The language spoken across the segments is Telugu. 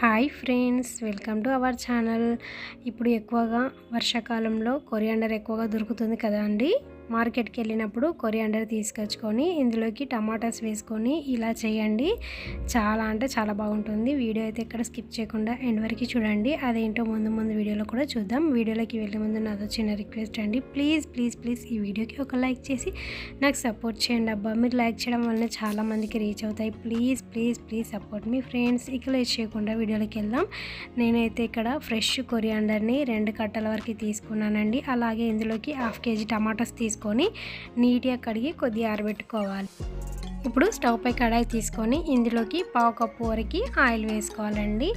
Hi friends welcome to our channel. ఇప్పుడు ఎక్కువగా వర్షాకాలంలో కొరియాండర్ ఎక్కువగా దొరుకుతుంది కదా అండి? మార్కెట్కి వెళ్ళినప్పుడు కొరియాండర్ తీసుకొచ్చుకొని ఇందులోకి టమాటాస్ వేసుకొని ఇలా చేయండి. చాలా అంటే చాలా బాగుంటుంది. వీడియో అయితే ఇక్కడ స్కిప్ చేయకుండా ఎండ్ వరకు చూడండి. అదేంటో ముందు ముందు వీడియోలో కూడా చూద్దాం. వీడియోలోకి వెళ్ళే ముందు నాతో చిన్న రిక్వెస్ట్ అండి. ప్లీజ్ ప్లీజ్ ప్లీజ్ ఈ వీడియోకి ఒక లైక్ చేసి నాకు సపోర్ట్ చేయండి అబ్బా. మీరు లైక్ చేయడం వల్ల చాలామందికి రీచ్ అవుతాయి. ప్లీజ్ ప్లీజ్ ప్లీజ్ సపోర్ట్ మీ ఫ్రెండ్స్. ఇక లేట్ చేయకుండా వీడియోలోకి వెళ్దాం. నేనైతే ఇక్కడ ఫ్రెష్ కొరియాండర్ని రెండు కట్టల వరకు తీసుకున్నానండి. అలాగే ఇందులోకి హాఫ్ కేజీ టమాటాస్ తీసుకున్నాను తీసుకొని నీట్గా కడిగి కొద్దిగా ఆరబెట్టుకోవాలి. ఇప్పుడు స్టవ్ పై కడాయి తీసుకొని ఇందులోకి పావు కప్పు వరకు ఆయిల్ వేసుకోవాలండి.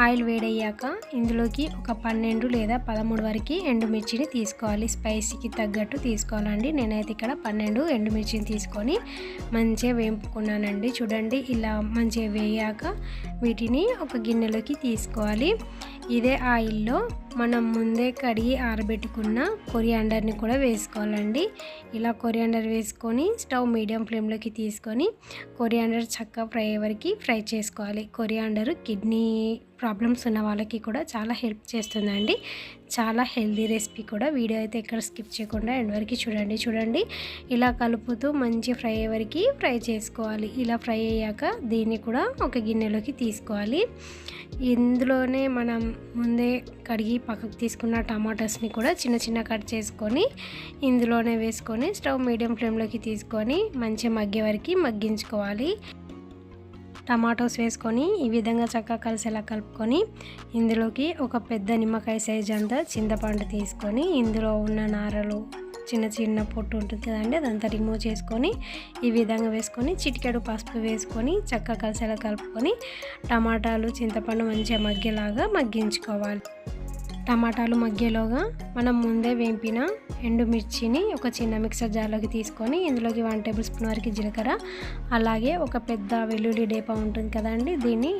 ఆయిల్ వేడయ్యాక ఇందులోకి ఒక పన్నెండు లేదా పదమూడు వరకు ఎండుమిర్చిని తీసుకోవాలి. స్పైసీకి తగ్గట్టు తీసుకోవాలండి. నేనైతే ఇక్కడ పన్నెండు ఎండుమిర్చిని తీసుకొని మంచిగా వేపుకున్నానండి. చూడండి ఇలా మంచిగా వేయాక వీటిని ఒక గిన్నెలోకి తీసుకోవాలి. ఇదే ఆయిల్లో మనం ముందే కడిగి ఆరబెట్టుకున్న కొరియాండర్ని కూడా వేసుకోవాలండి. ఇలా కొరియాండర్ వేసుకొని స్టవ్ మీడియం ఫ్లేమ్లోకి తీసుకొని కొరియాండర్ చక్కగా ఫ్రై వరకు ఫ్రై చేసుకోవాలి. కొరియాండర్ కిడ్నీ ప్రాబ్లమ్స్ ఉన్న వాళ్ళకి కూడా చాలా హెల్ప్ చేస్తుందండి. చాలా హెల్దీ రెసిపీ కూడా వీడియో అయితే ఎక్కడ స్కిప్ చేయకుండా ఎండ్ వరకు చూడండి చూడండి. ఇలా కలుపుతూ మంచి ఫ్రై అయ్యే వరకు ఫ్రై చేసుకోవాలి. ఇలా ఫ్రై అయ్యాక దీన్ని కూడా ఒక గిన్నెలోకి తీసుకోవాలి. ఇందులోనే మనం ముందే కడిగి పక్కకు తీసుకున్న టమాటోస్ని కూడా చిన్న చిన్న కట్ చేసుకొని ఇందులోనే వేసుకొని స్టవ్ మీడియం ఫ్లేమ్లోకి తీసుకొని మంచిగా మగ్గే వరకు మగ్గించుకోవాలి. టమాటోస్ వేసుకొని ఈ విధంగా చక్కగా కలిసేలా కలుపుకొని ఇందులోకి ఒక పెద్ద నిమ్మకాయ సైజ్ అంతా చింతపండు తీసుకొని ఇందులో ఉన్న నారలు చిన్న చిన్న పొట్టు ఉంటుంది కదండి అదంతా రిమూవ్ చేసుకొని ఈ విధంగా వేసుకొని చిటికెడు పసుపు వేసుకొని చక్కగా కలిసేలా కలుపుకొని టమాటాలు చింతపండు మంచిగా మగ్గేలాగా మగ్గించుకోవాలి. టమాటాలు మగ్గేలోగా మనం ముందే వేంపిన ఎండుమిర్చిని ఒక చిన్న మిక్సర్ జార్లోకి తీసుకొని ఇందులోకి వన్ టేబుల్ స్పూన్ వరకు జీలకర్ర అలాగే ఒక పెద్ద వెల్లుల్లి డేపా ఉంటుంది కదండి దీన్ని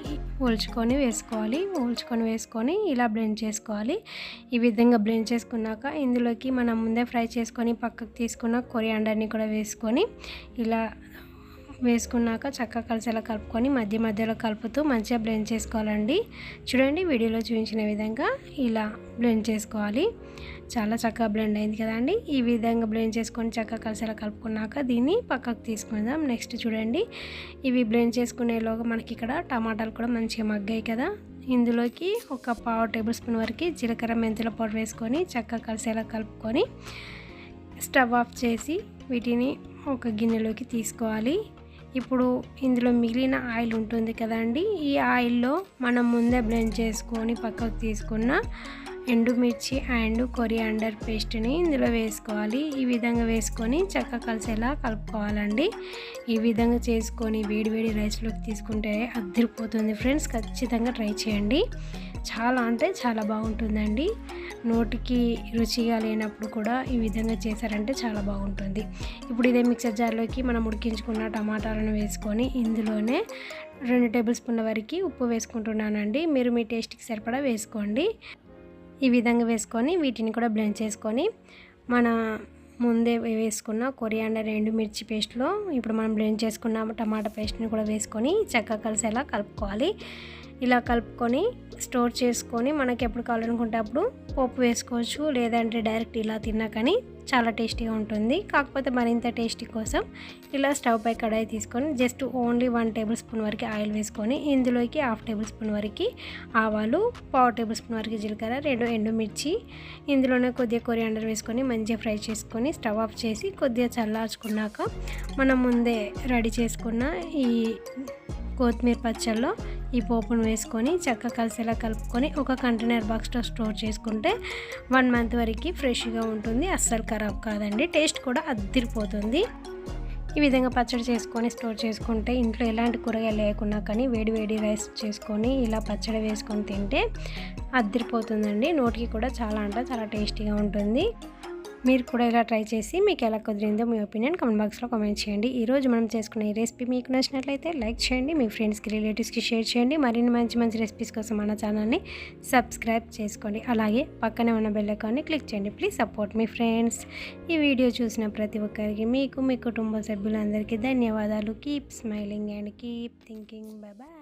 ఓల్చుకొని వేసుకోవాలి. ఓల్చుకొని వేసుకొని ఇలా బ్లెండ్ చేసుకోవాలి. ఈ విధంగా బ్లెండ్ చేసుకున్నాక ఇందులోకి మనం ముందే ఫ్రై చేసుకొని పక్కకు తీసుకున్న కొరియాండర్ని కూడా వేసుకొని ఇలా వేసుకున్నాక చక్కగా కలిసేలా కలుపుకొని మధ్య మధ్యలో కలుపుతూ మంచిగా బ్లెండ్ చేసుకోవాలండి. చూడండి వీడియోలో చూపించిన విధంగా ఇలా బ్లెండ్ చేసుకోవాలి. చాలా చక్కగా బ్లెండ్ అయింది కదండి. ఈ విధంగా బ్లెండ్ చేసుకొని చక్కగా కలిసేలా కలుపుకున్నాక దీన్ని పక్కకు తీసుకుందాం. నెక్స్ట్ చూడండి. ఇవి బ్లెండ్ చేసుకునేలోగా మనకి ఇక్కడ టమాటాలు కూడా మంచిగా మగ్గాయి కదా. ఇందులోకి ఒక పావు టేబుల్ స్పూన్ వరకు జీలకర్ర మెంతుల పౌడర్ వేసుకొని చక్కగా కలిసేలా కలుపుకొని స్టవ్ ఆఫ్ చేసి వీటిని ఒక గిన్నెలోకి తీసుకోవాలి. ఇప్పుడు ఇందులో మిగిలిన ఆయిల్ ఉంటుంది కదండి ఈ ఆయిల్లో మనం ముందే బ్లెండ్ చేసుకొని పక్కకు తీసుకున్న ఎండుమిర్చి అండ్ కొరియాండర్ పేస్ట్ని ఇందులో వేసుకోవాలి. ఈ విధంగా వేసుకొని చక్కగా కలిసేలా కలుపుకోవాలండి. ఈ విధంగా చేసుకొని వేడి వేడి రైస్లోకి తీసుకుంటే అద్దరిపోతుంది ఫ్రెండ్స్. ఖచ్చితంగా ట్రై చేయండి. చాలా అంటే చాలా బాగుంటుందండి. నోటికి రుచిగా లేనప్పుడు కూడా ఈ విధంగా చేశారంటే చాలా బాగుంటుంది. ఇప్పుడు ఇదే మిక్సర్ జార్లోకి మనం ఉడికించుకున్న టమాటాలను వేసుకొని ఇందులోనే రెండు టేబుల్ స్పూన్ల వరకు ఉప్పు వేసుకుంటున్నానండి. మీరు మీ టేస్ట్కి సరిపడా వేసుకోండి. ఈ విధంగా వేసుకొని వీటిని కూడా బ్లెండ్ చేసుకొని మన ముందే వేసుకున్న కొరియాండర్ ఎండుమిర్చి పేస్ట్లో ఇప్పుడు మనం బ్లెండ్ చేసుకున్న టమాటా పేస్ట్ని కూడా వేసుకొని చక్కగా కలిసేలా కలుపుకోవాలి. ఇలా కలుపుకొని స్టోర్ చేసుకొని మనకి ఎప్పుడు కావాలనుకుంటే అప్పుడు పప్పు వేసుకోవచ్చు లేదంటే డైరెక్ట్ ఇలా తిన్నా కానీ చాలా టేస్టీగా ఉంటుంది. కాకపోతే మరింత టేస్టీ కోసం ఇలా స్టవ్ పై కడాయి తీసుకొని just only one tablespoon వరకు ఆయిల్ వేసుకొని ఇందులోకి హాఫ్ టేబుల్ స్పూన్ వరకు ఆవాలు పావు టేబుల్ స్పూన్ వరకు జీలకర్ర రెండు ఎండుమిర్చి ఇందులోనే కొద్దిగా కొరియాండర్ వేసుకొని మంచిగా ఫ్రై చేసుకొని స్టవ్ ఆఫ్ చేసి కొద్దిగా చల్లార్చుకున్నాక మనం ముందే రెడీ చేసుకున్న ఈ కొత్తిమీర పచ్చల్లో ఈ పోపును వేసుకొని చక్కగా కలిసేలా కలుపుకొని ఒక కంటైనర్ బాక్స్లో స్టోర్ చేసుకుంటే వన్ మంత్ వరకు ఫ్రెష్గా ఉంటుంది. అస్సలు ఖరాబ్ కాదండి. టేస్ట్ కూడా అద్దిరిపోతుంది. ఈ విధంగా పచ్చడి చేసుకొని స్టోర్ చేసుకుంటే ఇంట్లో ఎలాంటి కూరగాయలు లేకున్నా కానీ వేడి వేడి రైస్ చేసుకొని ఇలా పచ్చడి వేసుకొని తింటే అద్దరిపోతుందండి. నోటికి కూడా చాలా అంటే చాలా టేస్టీగా ఉంటుంది. మీరు కూడా ఇలా ట్రై చేసి మీకు ఎలా కుదిరిందో మీ ఒపీనియన్ కమెంట్ బాక్స్లో కామెంట్ చేయండి. ఈరోజు మనం చేసుకున్న ఈ రెసిపీ మీకు నచ్చినట్లయితే లైక్ చేయండి మీ ఫ్రెండ్స్కి రిలేటివ్స్కి షేర్ చేయండి. మరిన్ని మంచి మంచి రెసిపీస్ కోసం మన ఛానల్ని సబ్స్క్రైబ్ చేసుకోండి. అలాగే పక్కనే ఉన్న బెల్ ఐకాన్ని క్లిక్ చేయండి. ప్లీజ్ సపోర్ట్ మీ ఫ్రెండ్స్ ఈ వీడియో చూసిన ప్రతి ఒక్కరికి మీకు మీ కుటుంబ సభ్యులందరికీ ధన్యవాదాలు. Keep smiling and keep thinking bye bye